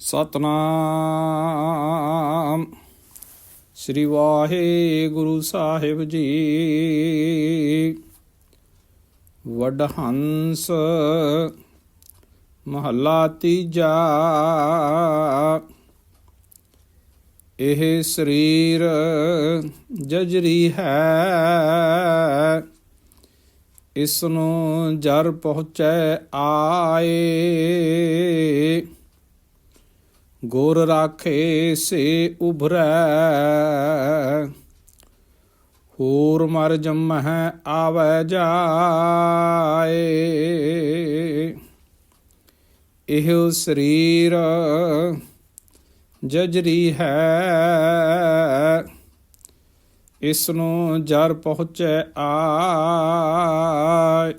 ਸਤਨਾਮ। ਸ੍ਰੀ ਵਾਹਿਗੁਰੂ ਸਾਹਿਬ ਜੀ। ਵਡਹੰਸ ਮਹੱਲਾ ਤੀਜਾ। ਇਹ ਸਰੀਰ ਜਜਰੀ ਹੈ। ਇਸ ਨੂੰ ਜਰ ਪਹੁੰਚੈ ਆਏ। ਗੁਰ ਰਾਖੇ ਸੇ ਉਭਰੈ। ਹੋਰ ਮਰ ਜਮਹਿ ਆਵੈ ਜਾਏ। ਇਹ ਸਰੀਰ ਜਜਰੀ ਹੈ। ਇਸ ਨੂੰ ਜਰ ਪਹੁੰਚੈ ਆਏ।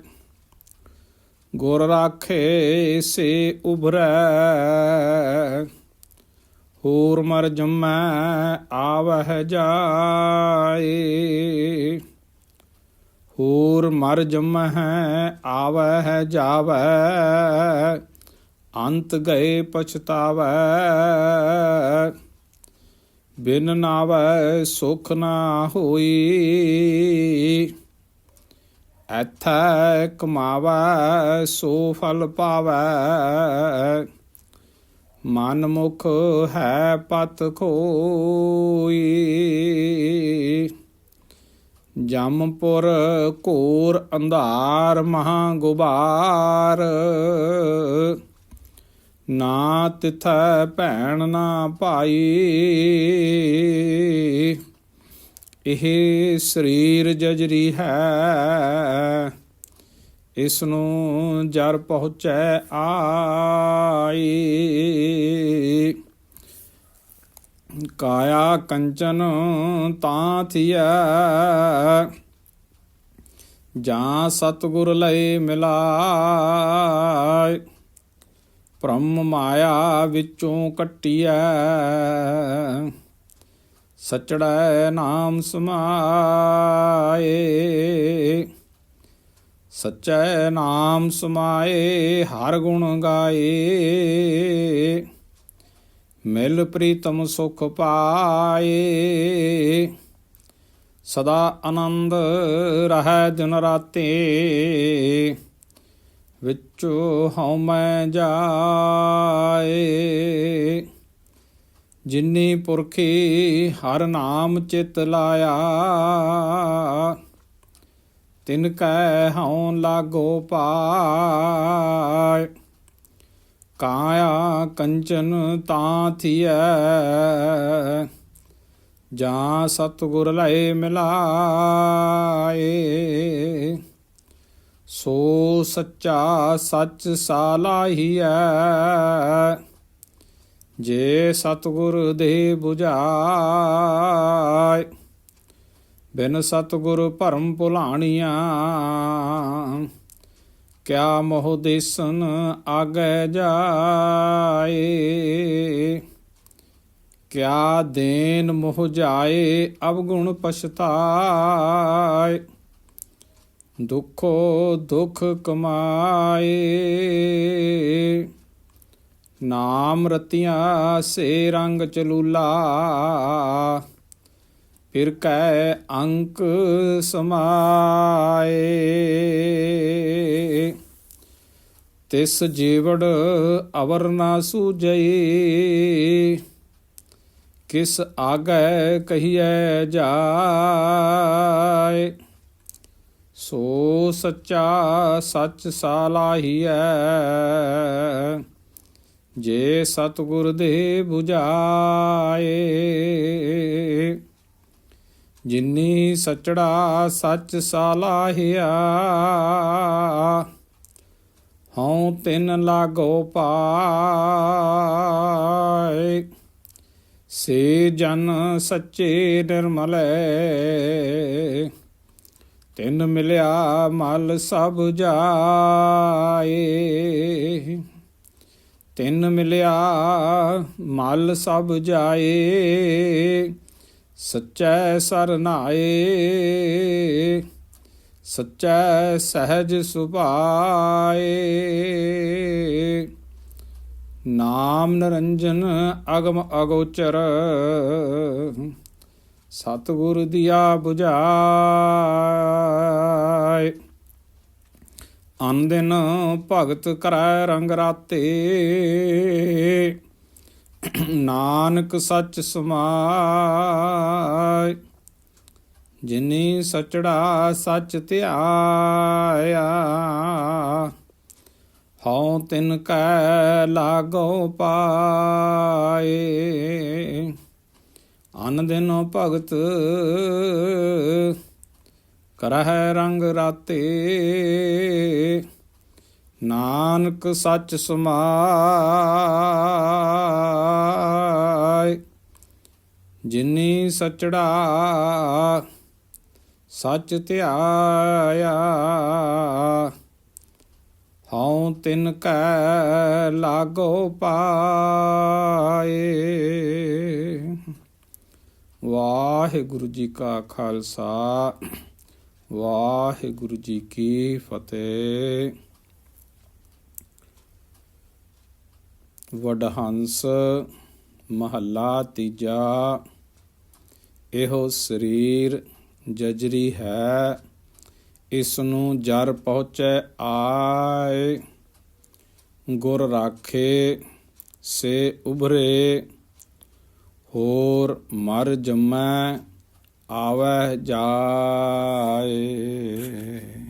ਗੁਰ ਰਾਖੇ ਸੇ ਉਭਰੈ। ਹੋਰ ਮਰ ਜਮੈ, ਆਵਹਿ ਜਾਏ। ਹੋਰ ਮਰ ਜਮਹਿ, ਆਵਹਿ ਜਾਵੈ ਅੰਤ ਗਏ ਪਛਤਾਵੈ ਬਿਨ ਨਾਵੈ ਸੁਖ ਨਾ ਹੋਈ। ਐਥੈ ਕਮਾਵੈ ਸੋ ਫਲ ਪਾਵੈ ਮਨ ਮੁਖ ਹੈ ਪਤ ਖੋਈ। ਜਮਪੁਰ ਘੋਰ ਅੰਧਾਰ ਮਹਾ ਗੁਬਾਰ। ਨਾ ਤਿਥੈ ਭੈਣ ਨਾ ਭਾਈ। ਇਹ ਸਰੀਰ ਜਜਰੀ ਹੈ। ਇਸ ਨੂੰ ਜਰ ਪਹੁੰਚੈ ਆਈ। ਕਾਇਆ ਕੰਚਨ ਤਾਂ ਥੀਐ। ਜਾਂ ਸਤਗੁਰ ਲਏ ਮਿਲਾਇ। ਬ੍ਰਹਮ ਮਾਇਆ ਵਿੱਚੋਂ ਕੱਟਿਐ। ਸਚੜੈ ਨਾਮ ਸਮਾਏ। ਸਚੈ ਨਾਮ ਸਮਾਏ, ਹਰ ਗੁਣ ਗਾਏ। ਮਿਲ ਪ੍ਰੀਤਮ ਸੁਖ ਪਾਏ। ਸਦਾ ਆਨੰਦ ਰਹੈ ਦਿਨ ਰਾਤੇ। ਵਿੱਚੋ ਹਉ ਮੈਂ ਜਾਏ। ਜਿਨੀ ਪੁਰਖੀ ਹਰ ਨਾਮ ਚਿਤ ਲਾਇਆ ਤਿਨ ਕੈ ਹਉ ਲਾਗੋ ਪਾਇ ਕਾਇਆ ਕੰਚਨ ਤਾਂ ਥੀਐ, ਜਾਂ ਸਤਗੁਰ ਲਏ ਮਿਲਾਏ। ਸੋ ਸੱਚਾ ਸੱਚ ਸਾਲਾਹੀਐ ਜੇ ਸਤਗੁਰ ਦੇ 부ਝਾਇ ਬਿਨ ਸਤਗੁਰ ਭਰਮ ਭੁਲਾਣੀਆਂ, ਕਿਆ ਮੋਹ ਦੇਸਨ ਆਗੈ ਜਾਏ? ਕਿਆ ਦੇਨ ਮੋਹ ਜਾਏ, ਅਵਗੁਣ ਪਛਤਾਏ? ਦੁਖੋ ਦੁਖ ਕਮਾਏ। ਨਾਮ ਰਤੀਆਂ ਸੇ ਰੰਗ ਚਲੂਲਾ। ਫਿਰ ਕੈ ਅੰਕ ਸਮਾਏ। ਤਿਸ ਜੀਵੜ ਅਵਰ ਨਾ ਸੂਜਈ ਕਿਸ ਆਗੈ ਕਹੀਐ ਜਾਏ। ਸੋ ਸੱਚਾ ਸੱਚ ਸਾਲਾਹੀਐ, ਜੇ ਸਤਗੁਰ ਦੇ 부ਝਾਏ ਜਿਨੀ ਸਚੜਾ ਸੱਚ ਸਾਲਾਹਿਆ। ਹਉ ਤਿਨ ਲਾਗੋ ਪਾਏ। ਸੇ ਜਨ ਸੱਚੇ ਨਿਰਮਲੈ। ਤਿਨ ਮਿਲਿਆ ਮਲ ਸਭ ਜਾਏ। ਤਿਨ ਮਿਲਿਆ ਮਲ ਸਭ ਜਾਏ। ਸਚੈ ਸਰਨਾਏ, ਸਚੈ ਸਹਿਜ ਸੁਭਾਏ। ਨਾਮ ਨਿਰੰਜਨ, ਅਗਮ ਅਗੋਚਰ, ਸਤਿਗੁਰ ਦੀਆ 부ਝਾਇ ਅਨ ਦਿਨ ਭਗਤ ਕਰੈ ਰੰਗ ਰਾਤੇ। ਨਾਨਕ ਸੱਚ ਸਮਾਇ ਜਿਨੀ ਸਚੜਾ ਸੱਚ ਧਿਆਇਆ, ਹਉ ਤਿਨ ਕੈ ਲਾਗੋ ਪਾਏ। ਅਨ ਦਿਨੋ ਭਗਤ ਕਰਹਿ ਰੰਗ ਰਾਤੇ ਨਾਨਕ ਸੱਚ ਸਮਾਏ, ਜਿਨੀ ਸਚੜਾ ਸੱਚ ਧਿਆਇਆ, ਹਉ ਤਿਨ ਕੈ ਲਾਗੋ ਪਾਏ। ਵਾਹਿਗੁਰੂ ਜੀ ਕਾ ਖਾਲਸਾ, ਵਾਹਿਗੁਰੂ ਜੀ ਕੀ ਫਤਿਹ। ਵਡਹੰਸ ਮਹੱਲਾ ਤੀਜਾ। ਇਹੋ ਸਰੀਰ ਜਜਰੀ ਹੈ ਇਸ ਨੂੰ ਜਰ ਪਹੁੰਚੈ ਆਏ। ਗੁਰ ਰਾਖੇ, ਸੇ ਉਭਰੇ, ਹੋਰ ਮਰ ਜਮੈ, ਆਵੈ ਜਾਏ।